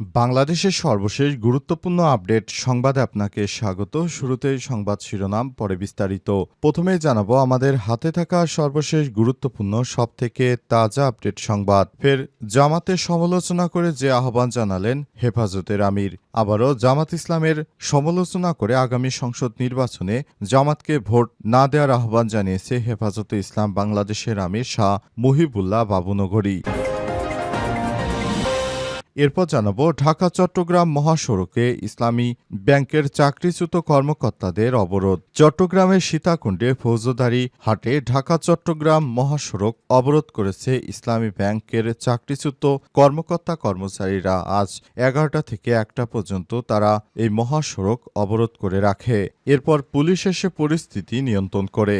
বাংলাদেশের সর্বশেষ গুরুত্বপূর্ণ আপডেট সংবাদে আপনাকে স্বাগত। শুরুতেই সংবাদ শিরোনাম, পরে বিস্তারিত। প্রথমে জানাব, আমাদের হাতে থাকা সর্বশেষ গুরুত্বপূর্ণ সব থেকে তাজা আপডেট সংবাদ। ফের জামাতের সমালোচনা করে যে আহ্বান জানালেন হেফাজতের আমির। আবারও জামাত ইসলামের সমালোচনা করে আগামী সংসদ নির্বাচনে জামাতকে ভোট না দেওয়ার আহ্বান জানিয়েছে হেফাজতে ইসলাম বাংলাদেশের আমির শাহ মুহিবুল্লাহ বাবুনগরী। এরপর জানাব, ঢাকা, চট্টগ্রাম মহাসড়কে ইসলামী ব্যাংকের চাকরিচ্যুত কর্মকর্তাদের অবরোধ। চট্টগ্রামের সীতাকুণ্ডে ফৌজদারি হাটে ঢাকা, চট্টগ্রাম মহাসড়ক অবরোধ করেছে ইসলামী ব্যাংকের চাকরিচ্যুত কর্মকর্তা কর্মচারীরা। আজ এগারোটা থেকে একটা পর্যন্ত তারা এই মহাসড়ক অবরোধ করে রাখে। এরপর পুলিশ এসে পরিস্থিতি নিয়ন্ত্রণ করে।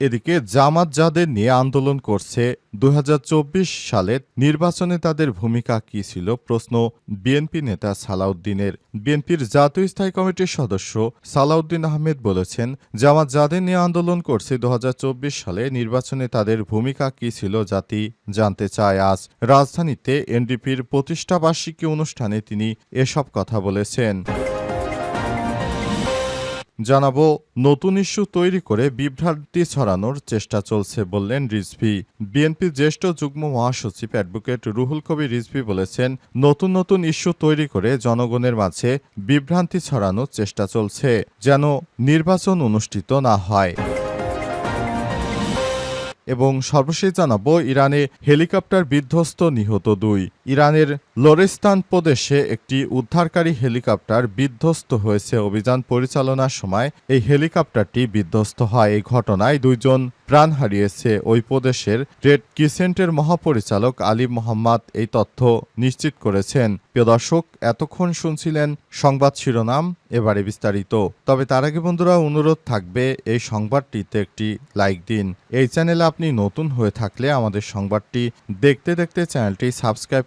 এদিকে জামাত যাদের নিয়ে আন্দোলন করছে দু সালের নির্বাচনে তাদের ভূমিকা কি ছিল প্রশ্ন বিএনপি নেতা সালাউদ্দিনের। বিএনপির জাতীয় স্থায়ী কমিটির সদস্য সালাউদ্দিন আহমেদ বলেছেন, জামাত যাদের নিয়ে আন্দোলন করছে দুহাজার চব্বিশ সালে নির্বাচনে তাদের ভূমিকা কি ছিল জাতি জানতে চায় আজ। রাজধানীতে এনডিপির প্রতিষ্ঠাবার্ষিকী অনুষ্ঠানে তিনি এসব কথা বলেছেন। জানাব, নতুন ইস্যু তৈরি করে বিভ্রান্তি ছড়ানোর চেষ্টা চলছে বললেন রিজভি। বিএনপির জ্যেষ্ঠ যুগ্ম মহাসচিব অ্যাডভোকেট রুহুল কবির রিজভি বলেছেন, নতুন নতুন ইস্যু তৈরি করে জনগণের মাঝে বিভ্রান্তি ছড়ানোর চেষ্টা চলছে, যেন নির্বাচন অনুষ্ঠিত না হয়। এবং সর্বশেষ জানাব, ইরানে হেলিকপ্টার বিধ্বস্ত নিহত দুই। ইরানের লোরেস্তান প্রদেশে একটি উদ্ধারকারী হেলিকপ্টার বিধ্বস্ত হয়েছে। অভিযান পরিচালনার সময় এই হেলিকপ্টারটি বিধ্বস্ত হয়। এই ঘটনায় দুইজন প্রাণ হারিয়েছে। ওই প্রদেশের রেড কিসেন্টের মহাপরিচালক আলী মোহাম্মদ এই তথ্য নিশ্চিত করেছেন। প্রিয় দর্শক, এতক্ষণ শুনছিলেন সংবাদ শিরোনাম, এবারে বিস্তারিত। তবে তার আগে বন্ধুরা, অনুরোধ থাকবে এই সংবাদটিতে একটি লাইক দিন। এই চ্যানেলে আপনি নতুন হয়ে থাকলে আমাদের সংবাদটি দেখতে দেখতে চ্যানেলটি সাবস্ক্রাইব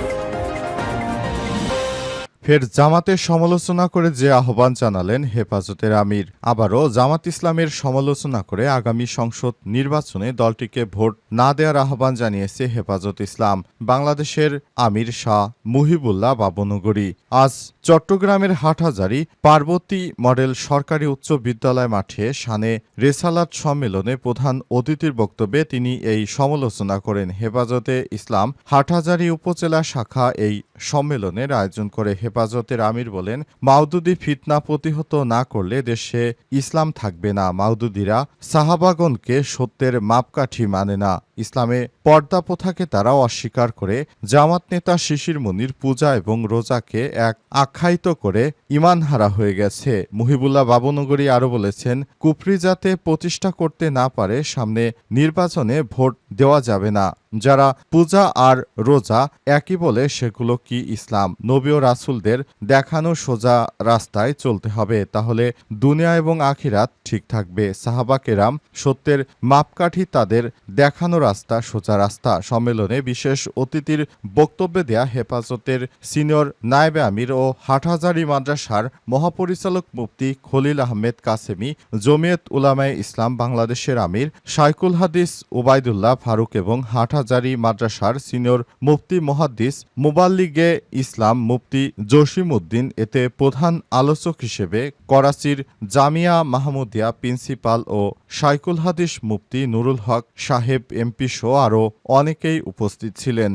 ফের জামাতের সমালোচনা করে যে আহ্বান জানালেন হেফাজতের আমির। আবারও জামাত ইসলামের সমালোচনা করে আগামী সংসদ নির্বাচনে দলটিকে ভোট না দেওয়ার আহ্বান জানিয়েছে হেফাজত ইসলাম। বাংলাদেশের আমির শাহ মুহিবুল্লাহ বাবনগরী। আজ চট্টগ্রামের হাটহাজারি পার্বতী মডেল সরকারি উচ্চ বিদ্যালয় মাঠে সানে রেসালাত সম্মেলনে প্রধান অতিথির বক্তব্যে তিনি এই সমালোচনা করেন। হেফাজতে ইসলাম হাটহাজারি উপজেলা শাখা এই সম্মেলনের আয়োজন করে হেফাজতের আমির বলেন মাউদুদি ফিতনা প্রতিহত না করলে দেশে ইসলাম থাকবে না। মাউদুদিরা সাহাবাগনকে সত্যের মাপকাঠি মানে না। ইসলামে পর্দা প্রথাকে তারা অস্বীকার করে, জামাত নেতা শিশির মুনির পূজা এবং রোজাকে এক আখ্যায়িত করে ইমানহারা হয়ে গেছে। মুহিবুল্লাহ বাবুনগরী আরও বলেছেন, কুফরি যাতে প্রতিষ্ঠা করতে না পারে, সামনে নির্বাচনে ভোট দেওয়া যাবে না। যারা পূজা আর রোজা একই বলে সেগুলো কি ইসলাম? নবী ও রাসুলদের দেখানো সোজা রাস্তায় চলতে হবে, তাহলে দুনিয়া এবং আখিরাত ঠিক থাকবে। সাহাবা কেরাম সত্যের মাপকাঠি তাদের দেখানো রাস্তা, সোজা রাস্তা। সম্মেলনে বিশেষ অতিথির বক্তব্যে দেয়া হেফাজতের সিনিয়র নায়েবে আমির ও হাটহাজারি মাদ্রাসার মহাপরিচালক মুফতি খলিল আহমেদ কাসেমি, জমিয়ত উলামায়ে ইসলাম বাংলাদেশের আমির শাইকুল হাদিস ওবায়দুল্লাহ ফারুক এবং হাটহাজারি মাদ্রাসার সিনিয়র মুফতি মহাদ্দিস মোবাল্লিগে ইসলাম মুফতি জসিম উদ্দিন এতে প্রধান আলোচক হিসেবে করাচির জামিয়া মাহমুদিয়া প্রিন্সিপাল ও সাইকুল হাদিস মুফতি নুরুল হক সাহেব, এমপি সহ আরও অনেকেই উপস্থিত ছিলেন।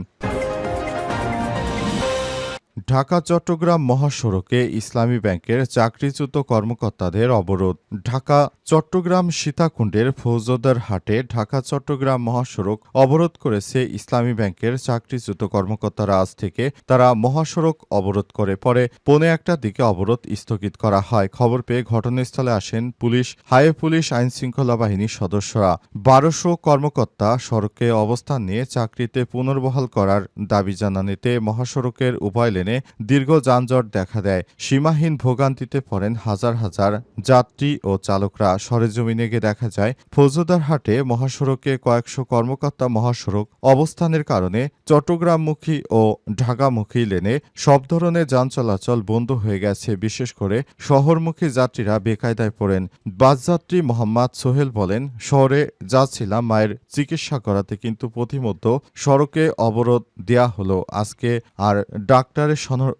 ঢাকা, চট্টগ্রাম মহাসড়কে ইসলামী ব্যাংকের চাকরিচ্যুত কর্মকর্তাদের অবরোধ। ঢাকা, চট্টগ্রাম সীতাকুণ্ডের ফৌজদার হাটে ঢাকা, চট্টগ্রাম মহাসড়ক অবরোধ করেছে ইসলামী ব্যাংকের চাকরিচ্যুত কর্মকর্তারা। আজ থেকে তারা মহাসড়ক অবরোধ করে। পরে পৌনে একটার দিকে অবরোধ স্থগিত করা হয়। খবর পেয়ে ঘটনাস্থলে আসেন পুলিশ, হাইওয়ে পুলিশ আইন শৃঙ্খলা বাহিনীর সদস্যরা। বারোশো কর্মকর্তা সড়কে অবস্থান নিয়ে চাকরিতে পুনর্বহাল করার দাবি জানান এতে মহাসড়কের উভয় লেনে দীর্ঘ যানজট দেখা দেয়। সীমাহীন ভোগান্তিতে পড়েন হাজার হাজার যাত্রী ও চালকরা। সরেজমিনে গিয়ে দেখা যায় ফৌজদারহাটে মহাসড়কে কয়েকশো কর্মকর্তা মহাসড়ক অবস্থানের কারণে চট্টগ্রামমুখী ও ঢাকামুখী লেনে সব ধরনের যান চলাচল বন্ধ হয়ে গেছে। বিশেষ করে শহরমুখী যাত্রীরা বেকায়দায় পড়েন। বাসযাত্রী মোহাম্মদ সোহেল বলেন, শহরে যাচ্ছিলাম, মায়ের চিকিৎসা করাতে, কিন্তু প্রতিমধ্য সড়কে অবরোধ দেয়া হলো। আজকে আর ডাক্তারের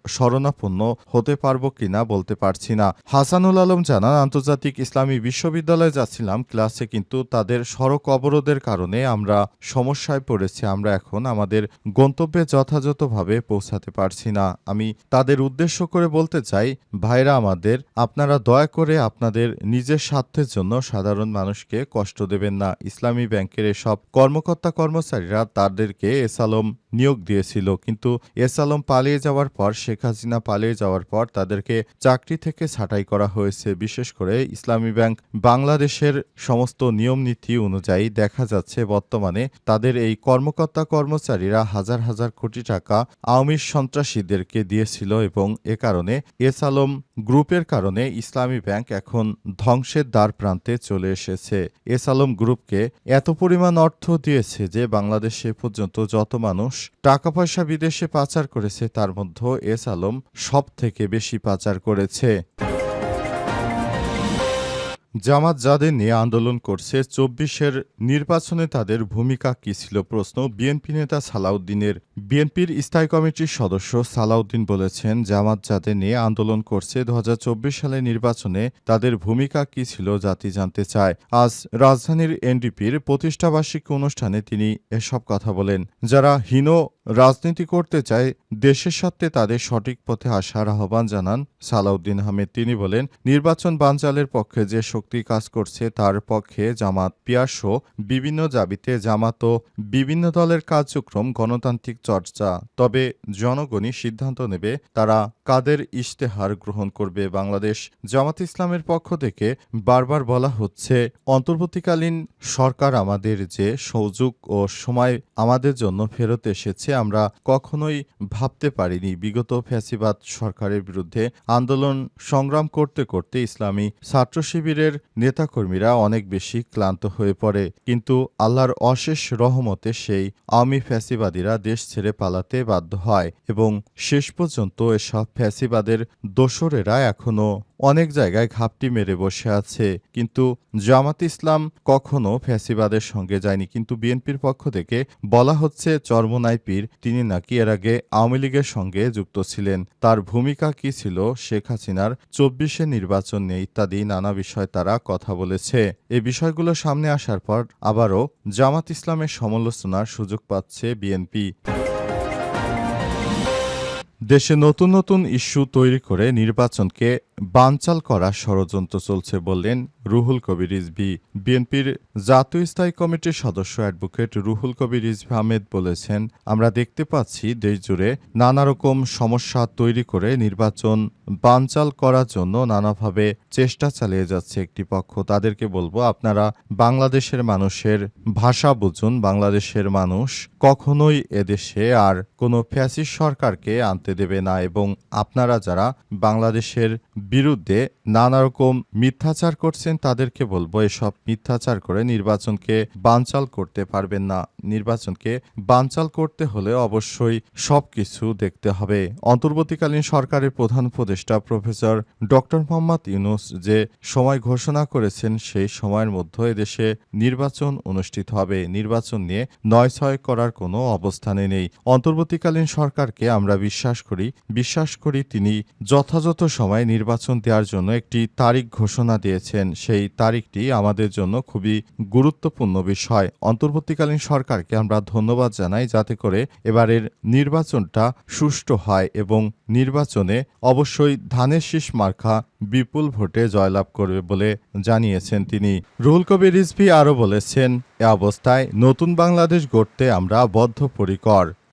শরণাপন্ন হতে পারব কিনা বলতে পারছি না। হাসানুল আলম জানান, আন্তর্জাতিক ইসলামী বিশ্ববিদ্যালয়ে যাচ্ছিলাম ক্লাসে কিন্তু তাদের সড়ক অবরোধের কারণে আমরা সমস্যায় পড়েছি। আমরা এখন আমাদের গন্তব্যে যথাযথভাবে পৌঁছাতে পারছি না। আমি তাদের উদ্দেশ্য করে বলতে চাই, ভাইরা আমাদের, আপনারা দয়া করে আপনাদের নিজের স্বার্থের জন্য সাধারণ মানুষকে কষ্ট দেবেন না। ইসলামী ব্যাংকের এসব কর্মকর্তা কর্মচারীরা তাদেরকে এসালম নিয়োগ দিয়েছিল। কিন্তু এসালম পালিয়ে যাওয়ার পর শেখ হাসিনা পালিয়ে যাওয়ার পর তাদেরকে চাকরি থেকে ছাঁটাই করা হয়েছে। বিশেষ করে ইসলামী ব্যাংক বাংলাদেশের সমস্ত নিয়ম নীতি অনুযায়ী দেখা যাচ্ছে বর্তমানে তাদের এই কর্মকর্তা কর্মচারীরা হাজার হাজার কোটি টাকা আওয়ামী সন্ত্রাসীদেরকে দিয়েছিল এবং এ কারণে এস আলম গ্রুপের কারণে ইসলামী ব্যাংক এখন ধ্বংসের দ্বার প্রান্তে চলে এসেছে। এস আলম গ্রুপকে এত পরিমাণ অর্থ দিয়েছে যে বাংলাদেশে পর্যন্ত যত মানুষ টাকা পয়সা বিদেশে পাচার করেছে তার মধ্যে এস আলম সব থেকে বেশি পাচার করেছে। জামাত যাদের নিয়ে আন্দোলন করছে, চব্বিশের নির্বাচনে তাদের ভূমিকা কী ছিল প্রশ্ন বিএনপি নেতা সালাউদ্দিনের। বিএনপির স্থায়ী কমিটির সদস্য সালাউদ্দিন বলেছেন, জামাত যাদের নিয়ে আন্দোলন করছে দু সালে নির্বাচনে তাদের ভূমিকা কী ছিল জাতি জানতে চায়। আজ রাজধানীর এনডিপির প্রতিষ্ঠাবার্ষিকী অনুষ্ঠানে তিনি এসব কথা বলেন। যারা হীন রাজনীতি করতে চায় দেশের সাথে তাদের সঠিক পথে আসার আহ্বান জানান সালাউদ্দিন আহমেদ। তিনি বলেন, নির্বাচন বানচালের পক্ষে যে শক্তি কাজ করছে তার পক্ষে জামাত পিয়াসও বিভিন্ন জাবিতে জামাত ও বিভিন্ন দলের কার্যক্রম গণতান্ত্রিক চর্চা। তবে জনগণই সিদ্ধান্ত নেবে তারা কাদের ইশতেহার গ্রহণ করবে বাংলাদেশ? জামাত ইসলামের পক্ষ থেকে বারবার বলা হচ্ছে, অন্তর্বর্তীকালীন সরকার আমাদের যে সুযোগ ও সময় আমাদের জন্য ফেরত এসেছে, আমরা কখনোই ভাবতে পারিনি। বিগত ফ্যাসিবাদ সরকারের বিরুদ্ধে আন্দোলন সংগ্রাম করতে করতে ইসলামী ছাত্র শিবিরের নেতাকর্মীরা অনেক বেশি ক্লান্ত হয়ে পড়ে। কিন্তু আল্লাহর অশেষ রহমতে সেই আওয়ামী ফ্যাসিবাদীরা দেশ ছেড়ে পালাতে বাধ্য হয় এবং শেষ পর্যন্ত এসব ফ্যাসিবাদের দোসরেরা এখনও অনেক জায়গায় ঘাপটি মেরে বসে আছে। কিন্তু জামাত ইসলাম কখনো ফ্যাসিবাদের সঙ্গে যায়নি। কিন্তু বিএনপির পক্ষ থেকে বলা হচ্ছে, চরমনাই পীর, তিনি নাকি এর আগে আওয়ামী লীগের সঙ্গে যুক্ত ছিলেন। তার ভূমিকা কি ছিল, শেখ হাসিনার চব্বিশে নির্বাচন নিয়ে ইত্যাদি নানা বিষয় তারা কথা বলেছে। এই বিষয়গুলো সামনে আসার পর আবারও জামাত ইসলামের সমালোচনার সুযোগ পাচ্ছে বিএনপি। দেশে নতুন নতুন ইস্যু তৈরি করে নির্বাচনকে বানচাল করা ষড়যন্ত্র চলছে বললেন রুহুল কবির রিজভি। বিএনপির জাতীয় স্থায়ী কমিটির সদস্য অ্যাডভোকেট রুহুল কবির রিজভি আহমেদ বলেছেন, আমরা দেখতে পাচ্ছি দেশজুড়ে নানা রকম সমস্যা তৈরি করে নির্বাচন বানচাল করার জন্য নানাভাবে চেষ্টা চালিয়ে যাচ্ছে একটি পক্ষ। তাদেরকে বলব, আপনারা বাংলাদেশের মানুষের ভাষা বুঝুন, বাংলাদেশের মানুষ কখনোই এদেশে আর কোনো ফ্যাসিস্ট সরকারকে আনতে দেবে না এবং আপনারা যারা বাংলাদেশের বিরুদ্ধে নানা রকম মিথ্যাচার করছেন, তাদেরকে বলব এসব মিথ্যাচার করে নির্বাচনকে বানচাল করতে পারবেন না। নির্বাচনকে বানচাল করতে হলে অবশ্যই সবকিছু দেখতে হবে। অন্তর্বর্তীকালীন সরকারের প্রধান উপদেষ্টা প্রফেসর ডক্টর মোহাম্মদ ইউনুস যে সময় ঘোষণা করেছেন সেই সময়ের মধ্যে এদেশে নির্বাচন অনুষ্ঠিত হবে। নির্বাচন নিয়ে নয় ছয় করার কোনো অবস্থানে নেই। অন্তর্বর্তীকালীন সরকারকে আমরা বিশ্বাস করি। বিশ্বাস করি তিনি যথাযথ সময়ে নির্বাচন দেওয়ার জন্য একটি তারিখ ঘোষণা দিয়েছেন। সেই তারিখটি আমাদের জন্য খুবই গুরুত্বপূর্ণ বিষয়। অন্তর্বর্তীকালীন সরকারকে আমরা ধন্যবাদ জানাই যাতে করে এবারের নির্বাচনটা সুষ্ঠু হয় এবং নির্বাচনে অবশ্যই ধানের শীষ মার্খা বিপুল ভোটে জয়লাভ করবে বলে জানিয়েছেন তিনি। রুহুল কবির রিজভি আরও বলেছেন, এ অবস্থায় নতুন বাংলাদেশ গড়তে আমরা বদ্ধপরিকর।